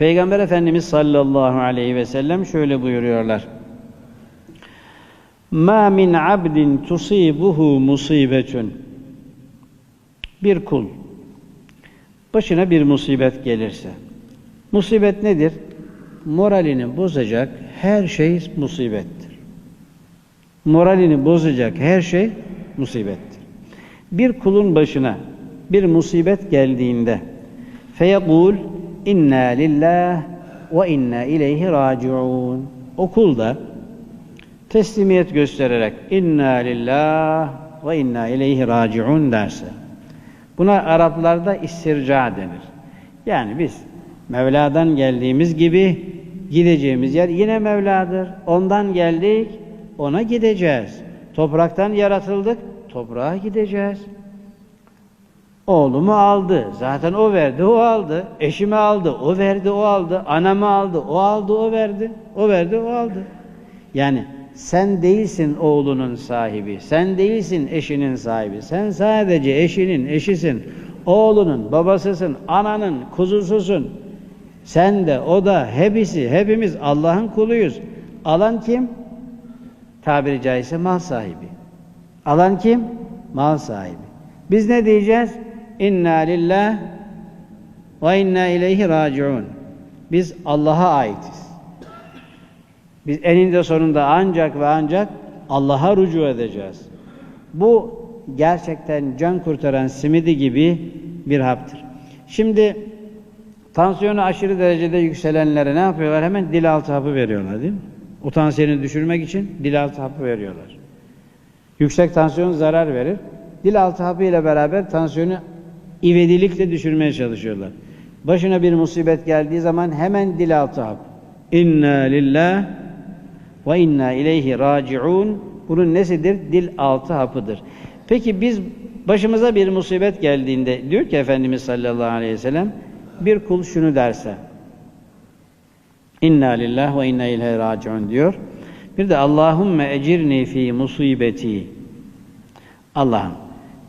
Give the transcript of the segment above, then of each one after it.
Peygamber Efendimiz sallallahu aleyhi ve sellem şöyle buyuruyorlar. Ma min abdin tusibuhu musibetun. Bir kul başına bir musibet gelirse. Musibet nedir? Moralini bozacak her şey musibettir. Moralini bozacak her şey musibettir. Bir kulun başına bir musibet geldiğinde feyekul inna lillah ve inna ileyhi raciun. O kul da teslimiyet göstererek inna lillah ve inna ileyhi raciun derse buna Araplarda istirca denir. Yani biz Mevla'dan geldiğimiz gibi gideceğimiz yer yine Mevla'dır. Ondan geldik, ona gideceğiz. Topraktan yaratıldık, toprağa gideceğiz. Oğlumu aldı. Zaten o verdi, o aldı. Eşimi aldı, o verdi, o aldı. Anamı aldı, o aldı, o verdi. O verdi, o aldı. Yani sen değilsin oğlunun sahibi. Sen değilsin eşinin sahibi. Sen sadece eşinin eşisin. Oğlunun babasısın, ananın kuzususun. Sen de, o da, hepsi, hepimiz Allah'ın kuluyuz. Alan kim? Tabiri caizse mal sahibi. Alan kim? Mal sahibi. Biz ne diyeceğiz? İnna lillah ve inna ileyhi raciun. Biz Allah'a aitiz. Biz eninde sonunda ancak ve ancak Allah'a rücu edeceğiz. Bu gerçekten can kurtaran simidi gibi bir haptır. Şimdi tansiyonu aşırı derecede yükselenlere ne yapıyorlar? Hemen dil altı hapı veriyorlar değil mi? O tansiyonu düşürmek için dil altı hapı veriyorlar. Yüksek tansiyon zarar verir. Dil altı hapı ile beraber tansiyonu ivedilikle düşürmeye çalışıyorlar. Başına bir musibet geldiği zaman hemen dil altı hap. İnna lillah ve inna ileyhi raciun. Bunun nesidir? Dil altı hapıdır. Peki biz başımıza bir musibet geldiğinde diyor ki Efendimiz sallallahu aleyhi ve sellem bir kul şunu derse İnna lillah ve inna ileyhi raciun diyor. Bir de Allahümme ecirni fi musibeti. Allah'ım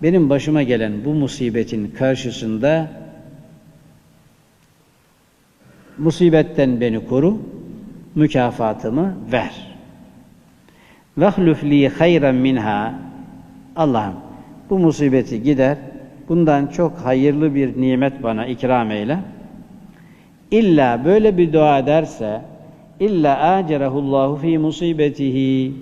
benim başıma gelen bu musibetin karşısında musibetten beni koru, mükafatımı ver. Vehluf li hayran minha. Allah'ım bu musibeti gider, bundan çok hayırlı bir nimet bana ikram eyle. İlla böyle bir dua ederse illa acerahullahu fi musibetihi.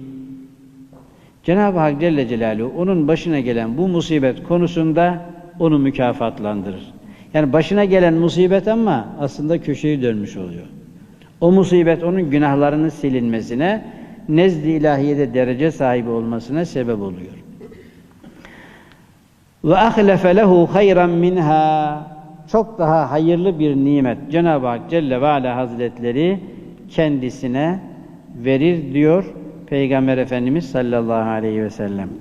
Cenab-ı Hak Celle Celaluhu onun başına gelen bu musibet konusunda onu mükafatlandırır. Yani başına gelen musibet ama aslında köşeyi dönmüş oluyor. O musibet onun günahlarının silinmesine, nezd-i ilahiyede derece sahibi olmasına sebep oluyor. Ve ahlefe lehu hayran minha çok daha hayırlı bir nimet Cenab-ı Hak Celle ve Ala Hazretleri kendisine verir diyor Peygamber Efendimiz sallallahu aleyhi ve sellem.